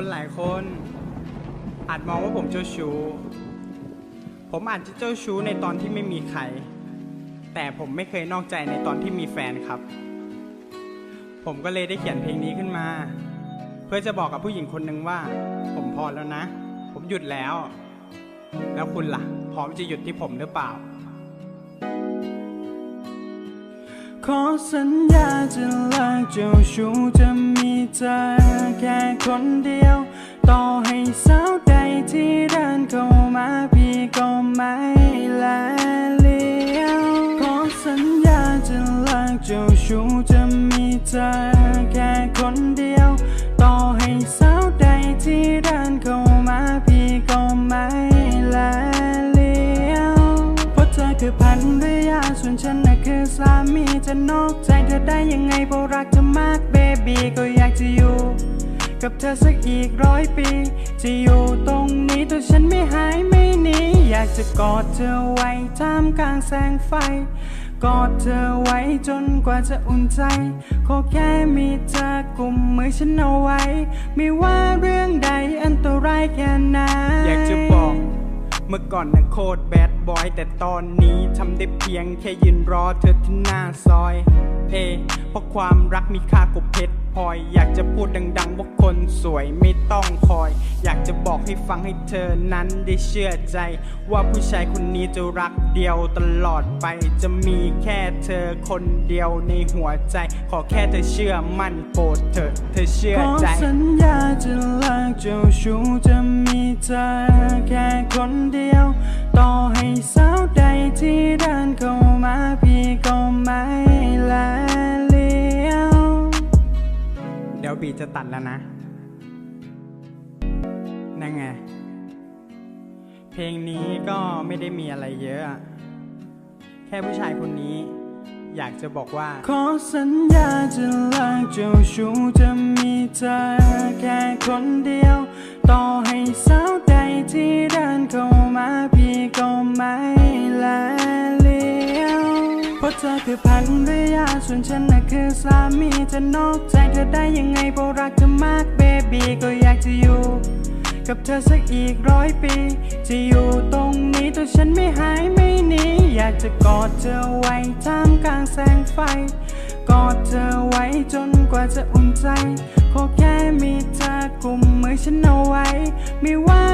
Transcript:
คนหลายคน อาจมองว่าผมเจ้าชู้ ผมอาจจะเจ้าชู้ในตอนที่ไม่มีใคร แต่ผมไม่เคยนอกใจในตอนที่มีแฟนครับ ผมก็เลยได้เขียนเพลงนี้ขึ้นมา เพื่อจะบอกกับผู้หญิงคนหนึ่งว่า ผมพอแล้วนะ ผมหยุดแล้ว แล้วคุณล่ะ พร้อมจะหยุดที่ผมหรือเปล่า ขอสัญญาจะเลิกเจ้าชู้จะมีเธอ แค่คนเดียว ต่อให้สาวใดที่เดินเข้ามาพี่ก็ไม่ละเลี้ยวขอสัญญาจะเลิกเจ้าชู้จะมีเธอแค่คนเดียว ต่อให้สาวใดที่เดินเข้ามาพี่ก็ไม่ละเลี้ยวเพราะเธอคือพันรยาส่วนฉันน่ะคือสามีจะนอกใจเธอได้ยังไงเพราะรักเธอมากเบบีก็ กับเธอสักอีกร้อยปี จะอยู่ตรงนี้ตัวฉันไม่หายไม่หนีอยากจะกอดเธอไว้ท่ามกลางแสงไฟ กอดเธอไว้จนกว่าจะอุ่นใจ ขอแค่มีเธอกุมมือฉันเอาไว้ ไม่ว่าเรื่องใดอันตรายแค่ไหนอยากจะบอกเมื่อก่อนนะโคตรแบดบอย แต่ตอนนี้ทำได้เพียงแค่ยืนรอเธอที่หน้าซอย เอเพราะความรักมีค่ากว่าเพชร พอย อยากจะพูดดัง ๆ ว่าคนสวยไม่ต้องคอย อยากจะบอกให้ฟังให้เธอนั้นได้เชื่อใจ ว่าผู้ชายคนนี้จะรักเดียวตลอดไป จะมีแค่เธอคนเดียวในหัวใจ ขอแค่เธอเชื่อมั่นโปรดเธอเธอเชื่อใจสัญญาจะเลิกเจ้าชู้จะมีเธอแค่คนเดียว ต่อให้สา ยวบีจะตัดแล้วนะ นั่นไง เพลงนี้ก็ไม่ได้มีอะไรเยอะ แค่ผู้ชายคนนี้ อยากจะบอกว่า ขอสัญญาจะเลิกเจ้าชู้จะมีเธอแค่คนเดียว ต่อให้สาวใดที่เดินเข้ามาพี่ก็ไม่ ราะเธอคือพันรยาส่วนฉันน่ะคือสามีจะนอกใจเธอได้ยังไงเพราะรักเธอมากเบบีก็อยากจะอยู่ กับเธอสักอีกร้อยปี จะอยู่ตรงนี้ตัวฉันไม่หายไม่หนีอยากจะกอดเธอไว้ท่ามกลางแสงไฟ กอดเธอไว้จนกว่าจะอุ่นใจ ขอแค่มีเธอกุมมือฉันเอาไว้ ไม่ว่า